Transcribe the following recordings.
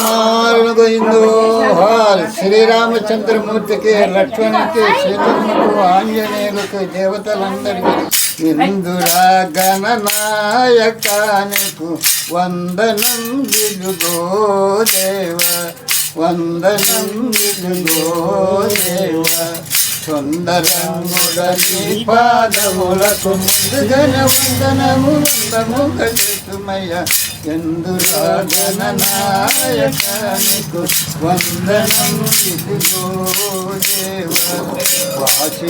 గోవిందో హాల్ శ్రీరామచంద్రమూర్తికి లక్ష్మణునికి సీతమ్మకు ఆంజనేయులకు దేవతలందరికీ ఇందురా గణనాయకానికి వందనం దిగుగో దేవ వందనం దిగుగో దేవ. సుందరంగుడని పాదములకు ముందుగన వందనము వందము గజుమయ్య ఎందురా గణనాయకానికి వందనం ఇదిగో దేవ వాసి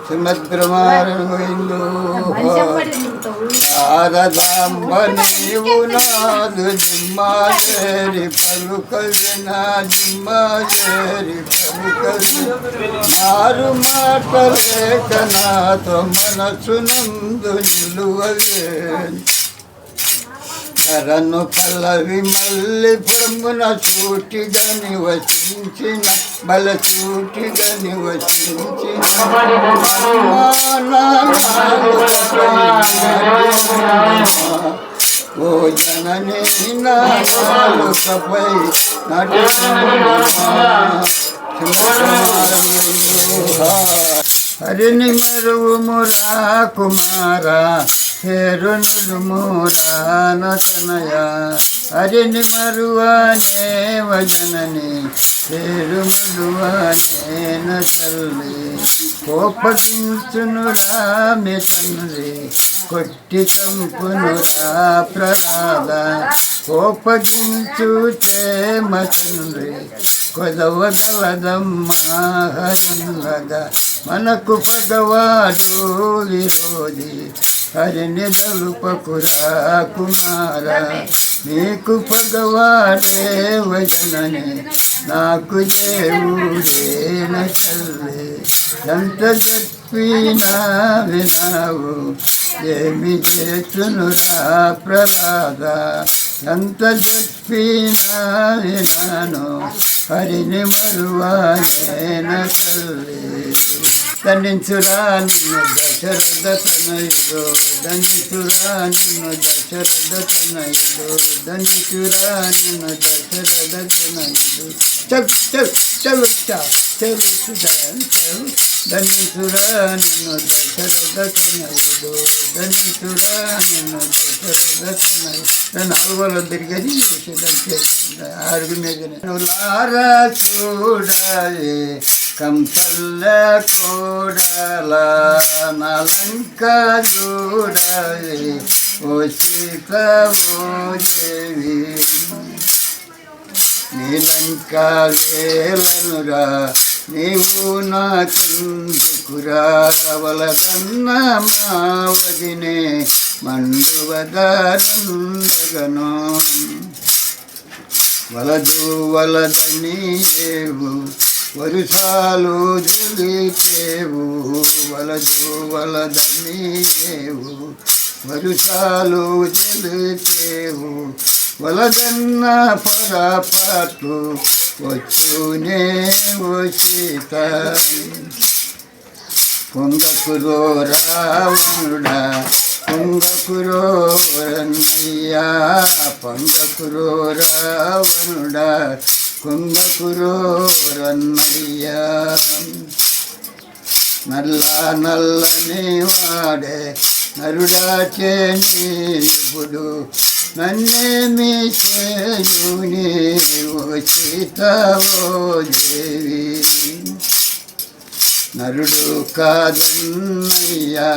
సుమద్రమారు శారదాంబ నీవు నాదు జిమ్మాజరి పలుకలు నా జిమ్మాజరి పలుకలు మారు మాట లేక నాతో మనసునందు నిలువలే కరను పల్లవి మల్లి పొమ్మున చూటిగా నివసించిన బల చూటిగా నివసించిన. ఓ జననీ నాలుకపై నటి హరిని మరువు మురా కుమారా హేరును మురా నతనయ హరిని మరువానే వజనని హేరు మరువానే నల్లి కోపగించునురా మీ తండ్రి కొట్టి చంపునురా ప్రహ్లాద. కోపగించు చేమ తండ్రి కొదవగలదమ్మా హరులగా మనకు పగవాడు విరోధి హరిని దలుపకురా కుమార నీకు పగవాడే వజనని నాకు దేవుడేన చల్లి ఎంత చెప్పినా వినావు ఏమి చేతునురా ప్రహ్లాద. ఎంత చెప్పినా వినాను హరిని మరువానేన తల్లి దండించురా నిన్ను దశరథ తనయుడు దండించురా నిన్ను దశరథ తనయుడు దండించురా నిన్ను దశరథ తనయుడు చల్ చల్ చల్ చల్ చెరుకు చల్ దండించురా నిన్ను దశరథ తనయుడు దండించురా నిన్ను దశరథ తనయుడు నాలుగోలో తిరిగేది చేసేదంటే అడుగు మీద లారా చూడాలి కంపల్ల కోడల నలంక చూడాలి ఓ సీత ఓ దేవి నీలంక వేలనురా నీవు నా నాకెందుకురా రావలదన్న మావదినే మండువదారుండగను. వలదు వలదని ఏవు వరుసాలు జలిచేవు వలదు వలదని ఏవు వరుసాలు జలిచేవు వలదన్న పొరపాటు వచ్చునే వచ్చేత పొంగకురో రావణుడా పొంగకురో రన్నయ్యా పొంగకురో రావణుడా పొంగకురో రన్నయ్యా నల్ల నల్లని వాడే నరుడా చేనిపుడు నన్నేమి చేయుని ఓ దేవి? నరుడు కాదన్నయ్యా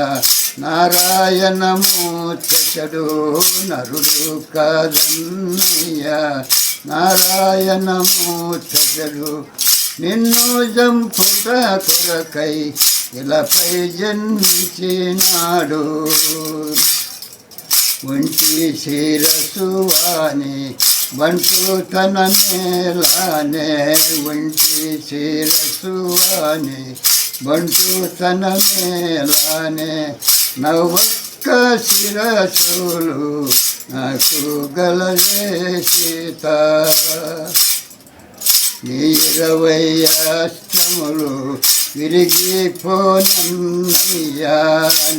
నారాయణమూర్తడు నరుడు కాదన్నయ్యా నారాయణమూర్తడు నిన్ను జంపుట కొరకై ఇలాపై జన్మించినాడు. ఒంటి శిరసువాని బంటు తన మేలానే ఒంటి శిరసువాని బంటు తన మేలానే నవ్వొక్క శిరసులు నాకు గలవే సీత. నీ ఇరవై అష్టములు విరిగిపోనయ్యా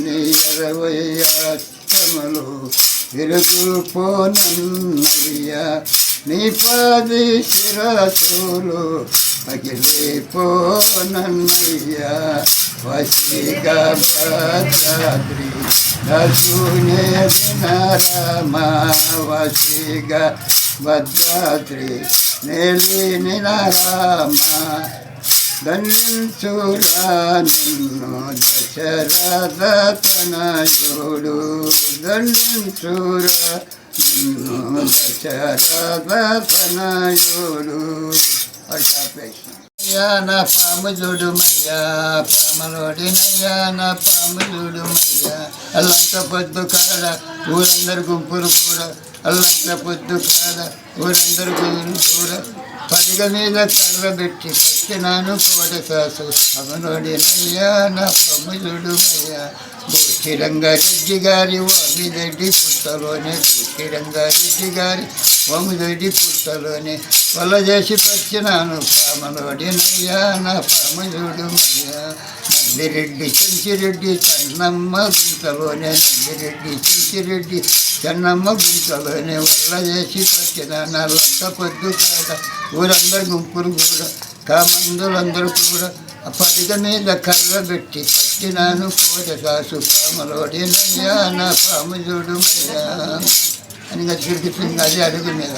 నీ ఇరవై అష్ట అష్టములు విరుగుపోనయ్యా నీ పది శిరసులు పగిలిపోనయ్యా వసిగా భద్రాద్రి దశునే వినరమా. వసిగా భద్రాద్రి నేలి నారామా దండించురా దశరథ తనయుడు దండించురా నిన్ను దశరథ తనయుడు అయ్యా నా పాము చూడుమయ్యా పామలోడినయ్యా పాము చూడుమయ్యా అల్లంత పొద్దు కాడ ఊరందరు గుంపులు కూడా అల్లంత పొద్దు కాడ ఊరందరు గుంపులు కూడా పలిగ మీద కర్ర పెట్టి పెట్టినాను కోడ కాసు అవనోడినయ్యా నా పాము చూడుమయ్యా బూచిరంగారెడ్డి గారి వామిరెడ్డి పుట్టలోనే బూచిరంగారెడ్డి గారి వామిరెడ్డి పుట్టలోనే వల్ల చేసి పచ్చినాను పామలోడినయ్యా నా పామయుడుమయ్యా నందిరెడ్డి చెంచిరెడ్డి చెన్నమ్మ గుంతలోనే నందిరెడ్డి చెంచిరెడ్డి చెన్నమ్మ గుంటలోనే వల్ల చేసి పచ్చిన నల్లంతా పొద్దు కాడ ఊరందరు గుంపులు కూడా కామందులందరూ కూడా ఆ పడిగ మీద కర్ర పెట్టి పట్టినాను కోట సాసు పామలోడినయ్యా నా పాము చూడుమయ్యా అని తిరుగుతుంది అది అడుగు మీద.